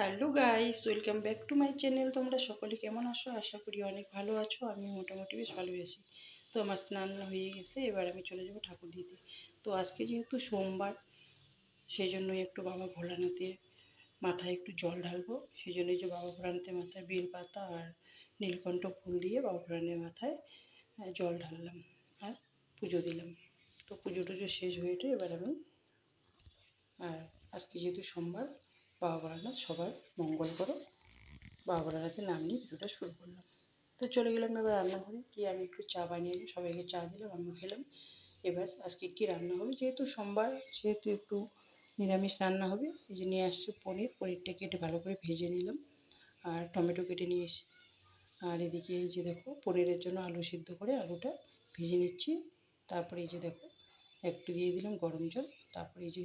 Hello guys welcome back to my channel তোমরা সকলে কেমন আছো? আশা করি অনেক ভালো আছো। আমি মোটামুটি বেশ ভালোই আছি। তো আমার স্নান হয়ে গেছে, এবার আমি চলে যাব ঠাকুর দিতে তো আজকে যেহেতু সোমবার সেই জন্যই একটু বাবা ভোলানাথের মাথায় একটু জল ঢালবো। সেই জন্যই যে বাবা ভোলানাথের মাথায় বেল পাতা আর নীলকণ্ঠ ফুল দিয়ে বাবা ভোলানাথের মাথায় জল ঢাললাম আর পুজো দিলাম। তো পুজো টুজো শেষ হয়ে উঠে এবার আমি, আর আজকে যেহেতু সোমবার বাবা ভোলানাথ সবার মঙ্গল করো। বাবা ভোলানাথের নাম নিয়ে ভিডিওটা শুরু করলাম। তো চলে গেলাম এবার রান্নাঘরে। গিয়ে আমি একটু চা বানিয়ে নিই, সবাইকে চা দিলাম, আমিও খেলাম। এবার আজকে কী রান্না হবে? যেহেতু সোমবার, সেহেতু একটু নিরামিষ রান্না হবে। এই যে নিয়ে আসছে পনির, পনিরটা কেটে ভালো করে ভেজে নিলাম। আর টমেটো কেটে নিয়ে এসে আর এদিকে এই যে দেখো, পনিরের জন্য আলু সিদ্ধ করে আলুটা ভেজে নিচ্ছি। তারপরে এই যে দেখো, একটু দিয়ে দিলাম গরম জল। তারপরে এই যে